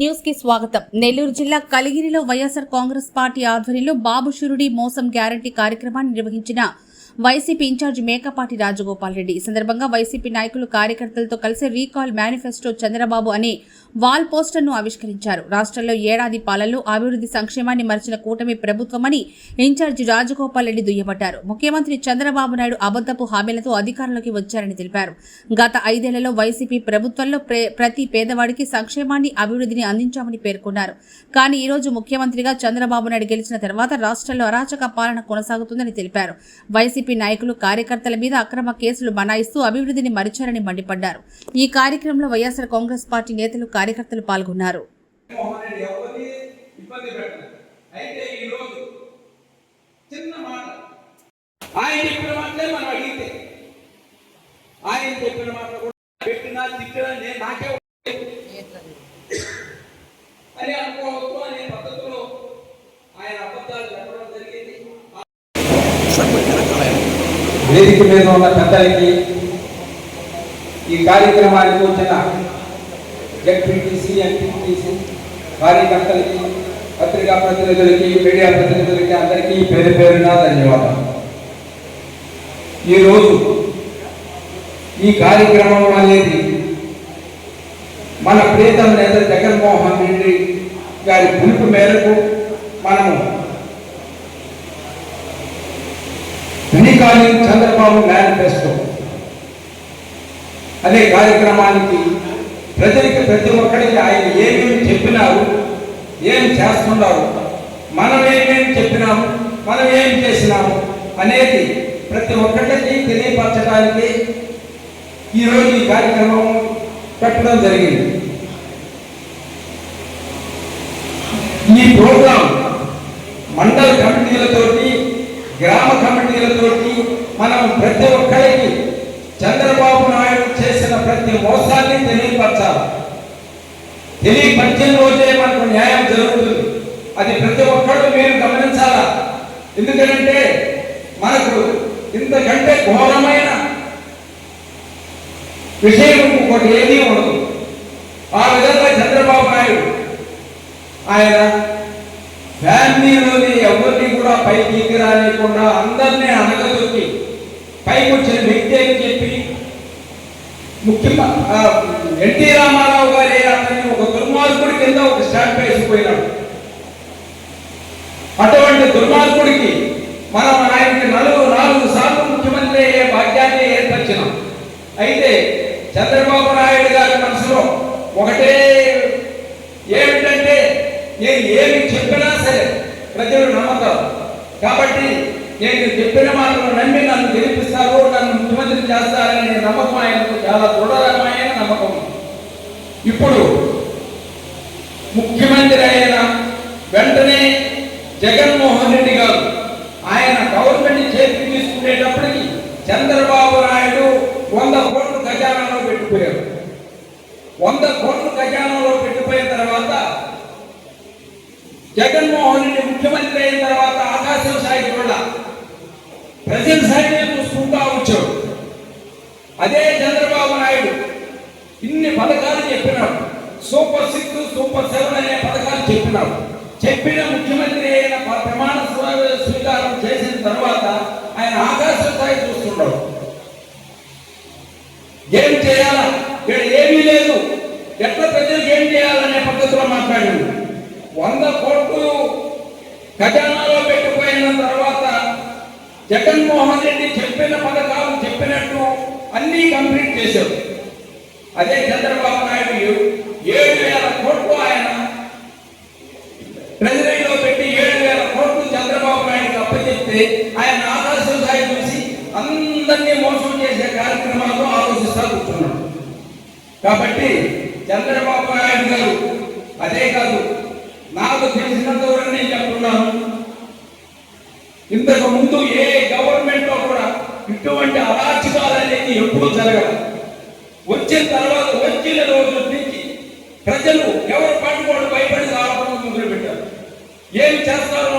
న్యూస్కి స్వాగతం. నెల్లూరు జిల్లా కలిగిరిలో వైఎస్ఆర్ కాంగ్రెస్ పార్టీ ఆధ్వర్యంలో బాబు షురుడి మోసం గ్యారంటీ కార్యక్రమాన్ని నిర్వహించిన వైసీపీ ఇన్ఛార్జ్ మేకపాటి రాజగోపాల్ రెడ్డి. ఈ సందర్భంగా వైసీపీ నాయకులు కార్యకర్తలతో కలిసి రీకాల్ మేనిఫెస్టో చంద్రబాబు అనే వాల్ పోస్టర్ను ఆవిష్కరించారు. రాష్ట్రంలో ఏడాది పాలనలో అభివృద్ధి సంక్షేమాన్ని మరిచిన కూటమి ప్రభుత్వమని ఇన్ఛార్జి రాజగోపాల్ రెడ్డి దుయ్యబట్టారు. ముఖ్యమంత్రి చంద్రబాబు నాయుడు అబద్దపు హామీలతో అధికారంలోకి వచ్చారని తెలిపారు. గత ఐదేళ్ళలో వైసీపీ ప్రభుత్వంలో ప్రతి పేదవాడికి సంక్షేమాన్ని అభివృద్ధిని అందించామని పేర్కొన్నారు. కానీ ఈ రోజు ముఖ్యమంత్రిగా చంద్రబాబు నాయుడు గెలిచిన తర్వాత రాష్ట్రంలో అరాచక పాలన కొనసాగుతుందని తెలిపారు. వైసీపీ నాయకులు కార్యకర్తల మీద అక్రమ కేసులు బనాయిస్తూ అభివృద్ధిని మరిచారని మండిపడ్డారు. ఈ కార్యక్రమంలో వైఎస్ఆర్ కాంగ్రెస్ పార్టీ నేతలు కార్యకర్తలు పాల్గొన్నారు. మోహన్ రెడ్డి ఎవరిని ఇబ్బంది పెట్టలేదు అయితే ఈ రోజు చిన్న మాట ఆయన చెప్పిన మాటలే మనం అడిగితే ఆయన చెప్పిన మాట కూడా పెట్టినా తిట్టినా నేను నాకే అని అనుకోవద్దు అనే పద్ధతిలో ఆయన అబద్ధాలు చెప్పడం జరిగింది వేదిక మీద ఉన్న పెద్దలకి ఈ కార్యక్రమానికి వచ్చిన జడ్పీటీసీ ఎంపీటీసీ కార్యకర్తలకి పత్రికా ప్రతినిధులకి మీడియా ప్రతినిధులకి అందరికీ పేరు పేరున ధన్యవాదాలు. ఈరోజు ఈ కార్యక్రమం అనేది మన ప్రీతం నేత జగన్మోహన్ రెడ్డి గారి పిలుపు మేరకు మనము శ్రీకాళి చంద్రబాబు మేనిఫెస్టో. అనే కార్యక్రమానికి ప్రజలకి ప్రతి ఒక్కరికి ఆయన ఏమేమి చెప్పినారు ఏం చేస్తున్నారు మనం ఏమేమి చెప్పినాము మనం ఏం చేసినాము అనేది ప్రతి ఒక్కరికి తెలియపరచడానికి ఈరోజు ఈ కార్యక్రమం పెట్టడం జరిగింది. ఈ ప్రోగ్రాం పెట్టి మనం ప్రతి ఒక్కరికి చంద్రబాబు నాయుడు చేసిన ప్రతి మోసాన్ని తెలియపరచాలి. తెలియపరిచిన రోజే మనకు న్యాయం జరుగుతుంది. అది ప్రతి ఒక్కరు మీరు గమనించాలా? ఎందుకంటే మనకు ఇంతకంటే ఘోరమైన విషయం ఇంకొకటి ఏదీ ఉండదు. ఆ విధంగా చంద్రబాబు నాయుడు ఆయన పైకి రానియకుండా అందరినీ అనగదొక్కి పైకి వచ్చిన వ్యక్తి అని చెప్పి ముఖ్యంగా ఎన్టీ రామారావు గారి అతన్ని ఒక దుర్మార్గుడి కింద ఒక స్టాంప్ వేసిపోయినాడు. అటువంటి దుర్మార్గుడికి మనం ఆయనకి నలుగురు నాలుగు సార్లు ముఖ్యమంత్రి అయ్యే భాగ్యాన్ని ఏర్పరిచినాం. అయితే చంద్రబాబు నాయుడు గారి మనసులో ఒకటే ఏమిటంటే నేను ఏమి చెప్పినా సరే ప్రజలు నమ్మతారు కాబట్టి నేను చెప్పిన మాటలు నమ్మి నన్ను గెలిపిస్తారు నన్ను ముఖ్యమంత్రి చేస్తారనే నమ్మకం ఆయనకు చాలా దృఢమైన నమ్మకం ఇప్పుడు ముఖ్యమంత్రి అయిన వెంటనే జగన్మోహన్ రెడ్డి గారు ఆయన గవర్నమెంట్ చేతికి తీసుకునేటప్పటికి చంద్రబాబు నాయుడు వంద కోట్లు ఖజానాలో పెట్టిపోయారు వంద కోట్లు ఖజానాలో పెట్టిపోయిన తర్వాత జగన్మోహన్ రెడ్డి ముఖ్యమంత్రి అయిన తర్వాత ఆకాశం స్థాయి చూడ ప్రజల సైన్యం చూసుకుంటా వచ్చాడు. అదే చంద్రబాబు నాయుడు ఇన్ని పథకాలు చెప్పినాడు. సూపర్ సిక్స్ సూపర్ సెవెన్ అనే పథకాలు చెప్పినాడు. చెప్పిన ముఖ్యమంత్రి అయిన ప్రమాణ స్వీకారం చేసిన తర్వాత ఆయన ఆకాశ స్థాయి చూస్తున్నాడు. ఏం చేయాలా? ఇక్కడ ఏమీ లేదు. ఎట్లా ప్రజలకు ఏం చేయాలనే పద్ధతిలో మాట్లాడింది. వంద కోట్లు ఖజానాలో పెట్టిపోయిన తర్వాత జగన్మోహన్ రెడ్డి చెప్పిన పథకాలు చెప్పినట్టు అన్నీ కంప్లీట్ చేశారు. అదే చంద్రబాబు నాయుడు ఏడు వేల కోట్లు ఆయన ట్రెజరీలో పెట్టి ఏడు వేల కోట్లు చంద్రబాబు నాయుడుకి అప్పచెప్తే ఆయన ఆకాశం సాయి చూసి అందరినీ మోసం చేసే కార్యక్రమాలను ఆలోచిస్తా కూర్చున్నాడు. కాబట్టి చంద్రబాబు నాయుడు గారు అదే కాదు నాకు తెలిసినంత వరకు నేను చెప్తున్నాను. ఇంతకు ముందు ఏ ఇటువంటి ఎప్పుడు జరగదు. వచ్చిన తర్వాత వచ్చిన రోజు ప్రజలు ఎవరు పట్టుకోవడం భయపడి రావడం మొదలుపెట్టారు. ఏం చేస్తారో